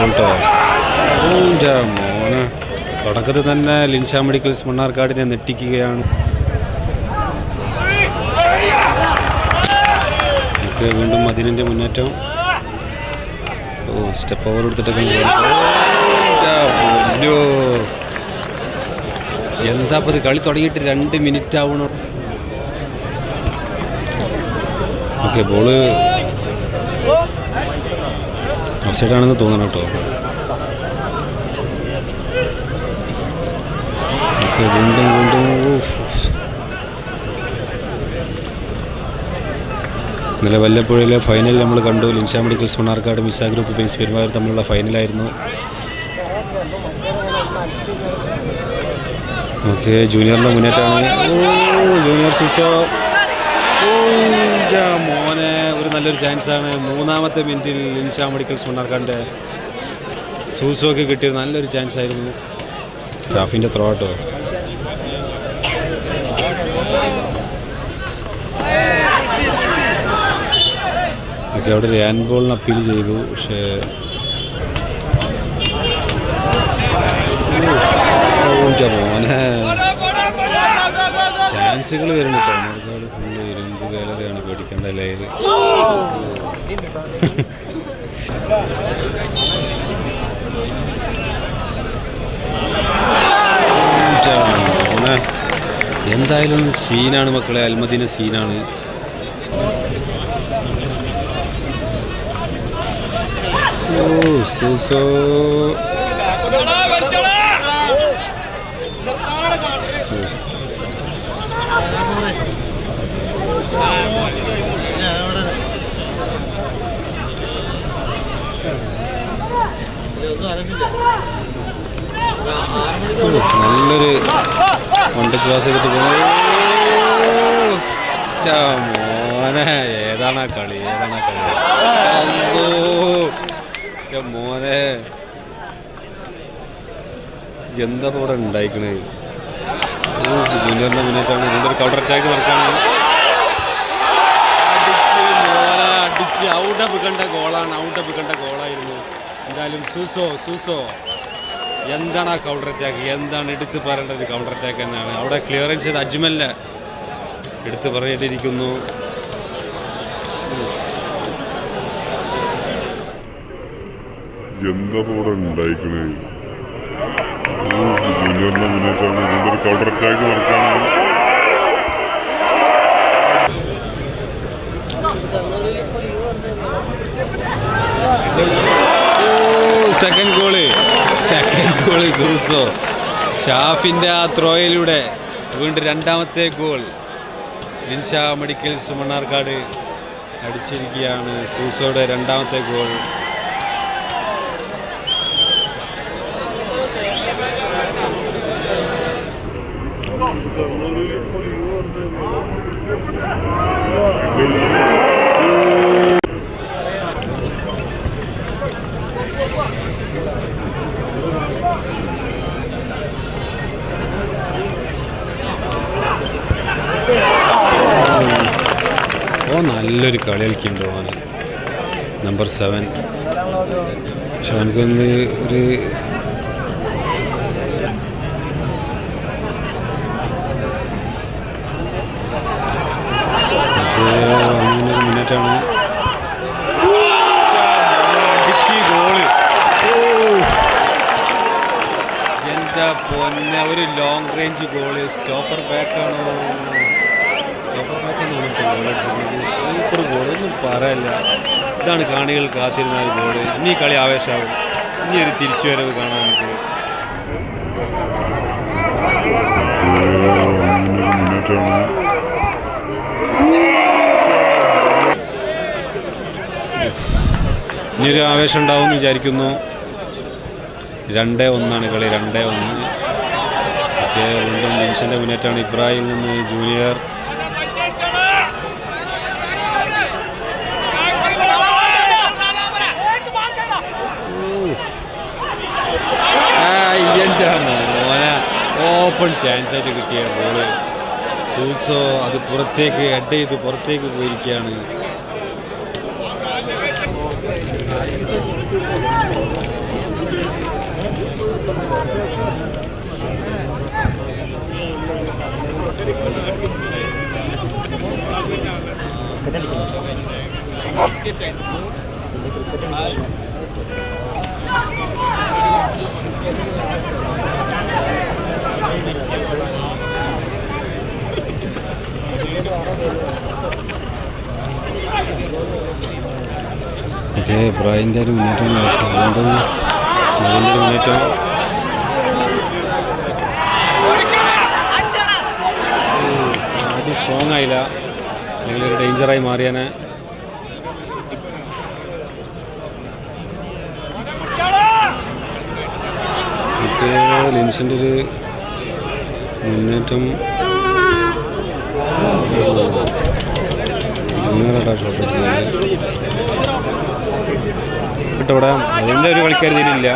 കേട്ടോ. മോനെ. തുടക്കത്തിൽ തന്നെ ലിൻഷാ മെഡിക്കൽസ് മണ്ണാർക്കാടിനെ നെട്ടിക്കുകയാണ് വീണ്ടും മദിനന്റെ മുന്നേറ്റം. ഓ സ്റ്റെപ്പ് ഓവർ എടുത്തിട്ടൊക്കെ. എന്താ ഇപ്പൊ ഇത് കളി തുടങ്ങിയിട്ട് രണ്ട് മിനിറ്റ് ആവണോ. ഓക്കെ ബോൾ ഓഫ്സൈഡാണെന്ന് തോന്നണം കേട്ടോ. വീണ്ടും വീണ്ടും ഇന്നലെ വല്ലപ്പുഴയിലെ ഫൈനൽ നമ്മൾ കണ്ടു. Linsha medicals Mannarkkad Misa group base Perumar തമ്മിലുള്ള ഫൈനലായിരുന്നു ഓക്കെ ജൂനിയറിന്റെ മുന്നേറ്റമാണ്. ജൂനിയർ സുസോ നല്ലൊരു ചാൻസാണ് മൂന്നാമത്തെ മിനിറ്റിൽ ഇൻഷാ മെഡിക്കൽസ് മണ്ണാർക്കാടിന്റെ സൂസോക്ക് കിട്ടിയ നല്ലൊരു ചാൻസ് ആയിരുന്നു റാഫിന്റെ ത്രോ ആട്ടോ ഓക്കെ അവിടെ ഒരു ഹാൻഡ് ബോളിന് അപ്പീൽ ചെയ്തു പക്ഷേ ചാൻസുകൾ വരുന്നു ഫുള്ള് ഇരുമ്പ് ഗാലറിയാണ് പേടിക്കേണ്ട ലൈവ്. എന്തായാലും സീനാണ് മക്കളെ അൽമദീന സീനാണ്. ഓ സൂസോ. നല്ലൊരു വണ്ടി ക്ലാസ് എടുത്ത് മോനെ ഏതാണ് കളി? ഏതാണ് കളി? മോനെ. എന്താ ഇവിടെ ഉണ്ടായിക്കണേ? ജൂനിയറിന്റെ മുന്നേറ്റാണ്. ഇതിന്റെ ഒരു കൗണ്ടർ അറ്റാക്ക് നടക്കാണ്. അടിച്ച് ഔട്ട് ഔട്ട് കണ്ട ഗോളാണ് ഔട്ട് ഓഫ് കണ്ട ഗോളായിരുന്നു എന്തായാലും സൂസോ സൂസോ. എന്താണ് ആ കൗണ്ടർ അറ്റാക്ക് എന്താണ് എടുത്തു പറയേണ്ട ഒരു കൗണ്ടർ അറ്റാക്ക് എന്നാണ് അവിടെ ക്ലിയറൻസ് ചെയ്ത് അജ്മല്ല എടുത്തു പറയേണ്ടിയിരിക്കുന്നു എന്താ ഇവിടെ ഉണ്ടായിക്കണേ? ജൂനിയറിന്റെ മുന്നേറ്റാണ് ഇതിന്റെ ഒരു കൗണ്ടർ അറ്റാക്ക് നടക്കാണ് second goal second goal Suso. ഷാഫിന്റെ ആ ത്രോയിലൂടെ വീണ്ടും രണ്ടാമത്തെ ഗോൾ ലിൻഷാ മെഡിക്കൽസ് മണ്ണാർക്കാട് അടിച്ചിരിക്കുകയാണ് സൂസോയുടെ രണ്ടാമത്തെ ഗോൾ നല്ലൊരു കളി കളിക്കുന്നുണ്ട് ഓന് നമ്പർ സെവൻ പക്ഷെ അവനക്കൊന്ന് ഒരു ഗോൾ എന്താ ഒരു ലോങ് റേഞ്ച് ഗോൾ സ്റ്റോപ്പർ ബാക്കാണ് സൂപ്പർ ഗോൾ ഒന്നും പറയല്ല ഇതാണ് കാണികൾ കാത്തിരുന്ന ഒരു ഗോൾ ഇനി കളി ആവേശമാവും ഇനി ഒരു തിരിച്ചുവരവ് കാണാൻ നമുക്ക് ഇനിയൊരു ആവേശം ഉണ്ടാവും വിചാരിക്കുന്നു. രണ്ടേ ഒന്നാണ് കളി രണ്ടേ ഒന്ന് വീണ്ടും മനുഷ്യന്റെ മുന്നേറ്റമാണ് ഇബ്രാഹിം നിന്ന് ജൂനിയർ. മോനെ ഓപ്പൺ ചാൻസ് ആയിട്ട് കിട്ടിയ ബോൾ സൂസോ അത് പുറത്തേക്ക് ഹെഡ് ചെയ്ത് പുറത്തേക്ക് പോയിരിക്കുകയാണ്. ക്രിക്കറ്റ് ഓക്കെ ബ്രൈന്റെ ഒരു മുന്നേറ്റം അതുകൊണ്ട് അതിന്റെ ഒരു മുന്നേറ്റം സ്ട്രോങ് ആയില്ല. അല്ലെങ്കിൽ ഒരു ഡേഞ്ചറായി മാറിയാനെ. ലിൻസിന്റെ ഒരു മുന്നേറ്റം സിംഗറാട്ടാ ഷോട്ട് ഇവിടെ അതിന്റെ ഒരു കളിക്കാരി ഇതിലില്ല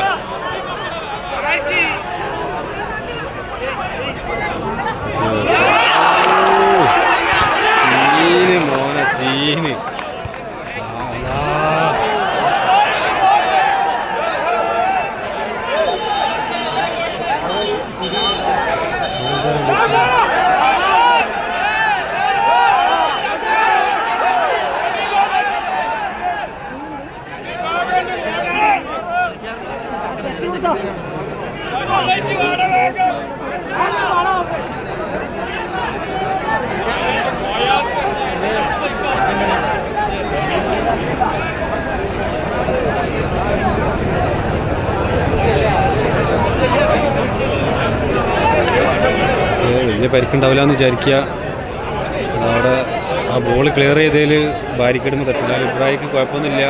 പരിക്കുണ്ടാവില്ല എന്ന് വിചാരിക്കുക. അവിടെ ആ ബോൾ ക്ലിയർ ചെയ്തതിൽ ബാരിക്കേഡുമ്പോൾ തട്ടില്ല. അഭിപ്രായക്ക് കുഴപ്പമൊന്നുമില്ല.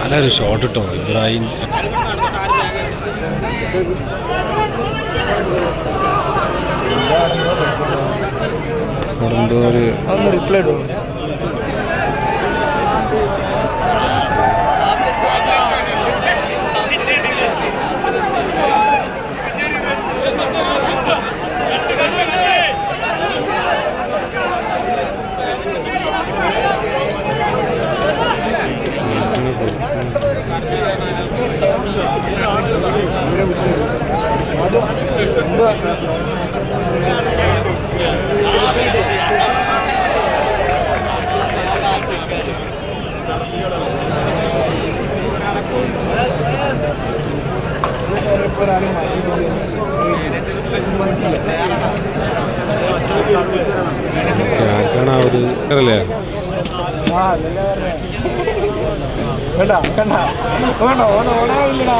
നല്ലൊരു ഷോട്ട് ഇട്ടോ ഇബ്രാഹിം. ഒന്ന് റിപ്ലൈ ഇടും. കണ്ട കണ്ട. വേണ്ട ഓന ഓണായില്ലടാ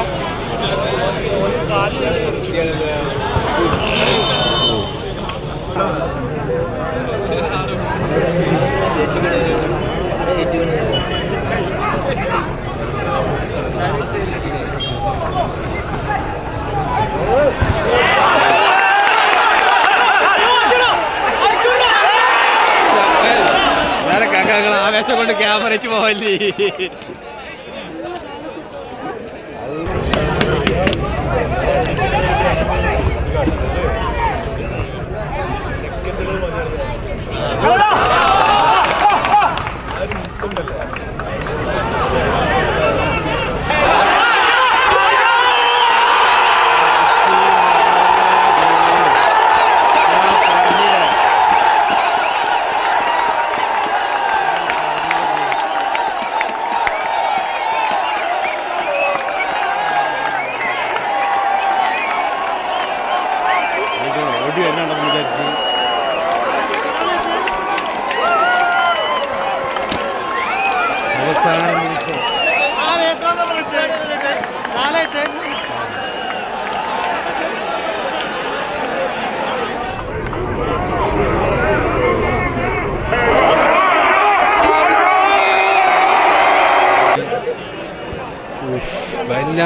ആവേശം കൊണ്ട് ക്യാമറയ്ക്ക് പോവല്ലേ?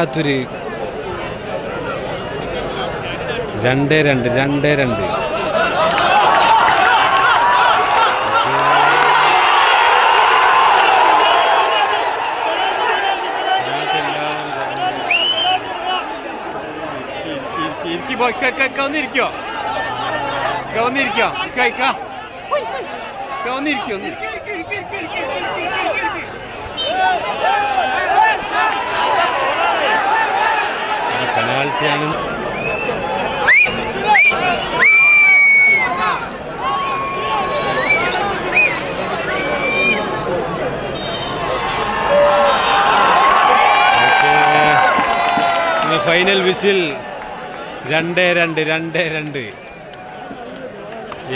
വല്ലാത്തൊരു രണ്ട് രണ്ട് രണ്ട് രണ്ട്. വന്നിരിക്കോ വന്നിരിക്കോ വന്നിരിക്കോ പെനാൽറ്റിയാണ് ഫൈനൽ വിസിൽ രണ്ട് രണ്ട് രണ്ട് രണ്ട്.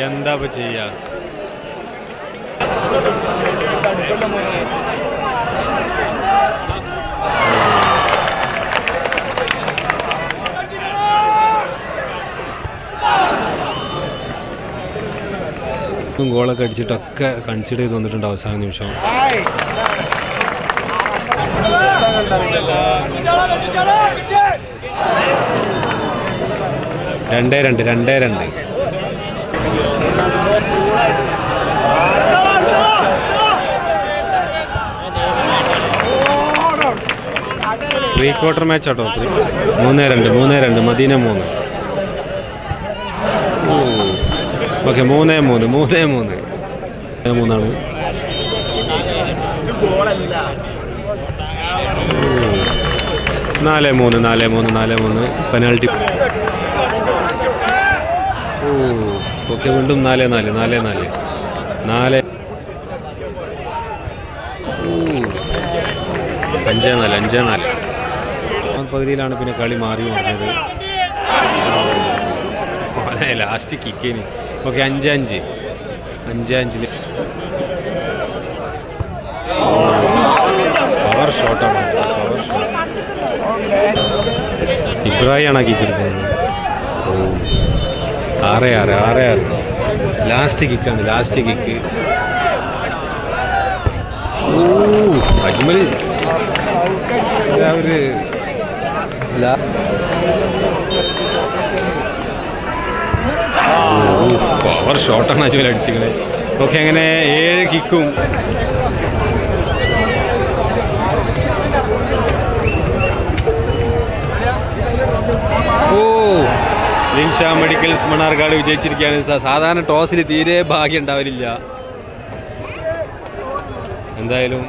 എന്താ ചെയ്യാ? ഗോളൊക്കെ അടിച്ചിട്ടൊക്കെ കൺസിഡർ ചെയ്ത് വന്നിട്ടുണ്ട് അവസാന നിമിഷം. രണ്ടേ രണ്ട് രണ്ടേ രണ്ട്. പ്രീ ക്വാർട്ടർ മാച്ച് ആട്ടോ. മൂന്നേ രണ്ട് മൂന്നേ രണ്ട് മദീന മൂന്ന്. ഓക്കെ മൂന്നേ മൂന്ന് മൂന്നേ മൂന്ന്. മൂന്നേ മൂന്നാണ്. നാല് മൂന്ന് നാല് മൂന്ന് നാല് മൂന്ന്. പെനാൽറ്റി. ഓ ഓക്കെ വീണ്ടും നാല് നാല് നാല് നാല്. നാല്. അഞ്ച് നാല് അഞ്ചേ നാല്. പകുതിയിലാണ് പിന്നെ കളി മാറി പറഞ്ഞത് ലാസ്റ്റ് കിക്കിന് ഓക്കെ അഞ്ച് അഞ്ച്. അഞ്ച് അഞ്ചിൽ പവർ ഷോട്ടാണ് പവർ ഷോട്ട് കിക്ക് എടുക്കുന്നത്. ഓ. ആറ് ആറ് ആറ് ആറ്. ലാസ്റ്റ് കിക്കാണ് ലാസ്റ്റ് കിക്ക് ഓ അജ്മൽ ഒരു പവർ ഷോട്ടാണ് അജ്മൽ അടിച്ചിങ്ങനെ ഓക്കെ അങ്ങനെ ഏഴ് കിക്കും ഓ ലിൻഷ മെഡിക്കൽസ് മണ്ണാർക്കാട് വിജയിച്ചിരിക്കുകയാണ്. സാധാരണ ടോസിൽ തീരെ ഭാഗ്യം ഉണ്ടാവലില്ല. എന്തായാലും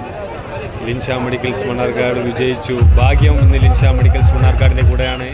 ലിൻഷാ മെഡിക്കൽസ് മണ്ണാർക്കാട് വിജയിച്ചു. ഭാഗ്യം ഇന്ന് ലിൻഷ മെഡിക്കൽസ് മണ്ണാർക്കാടിന്റെ കൂടെയാണ്.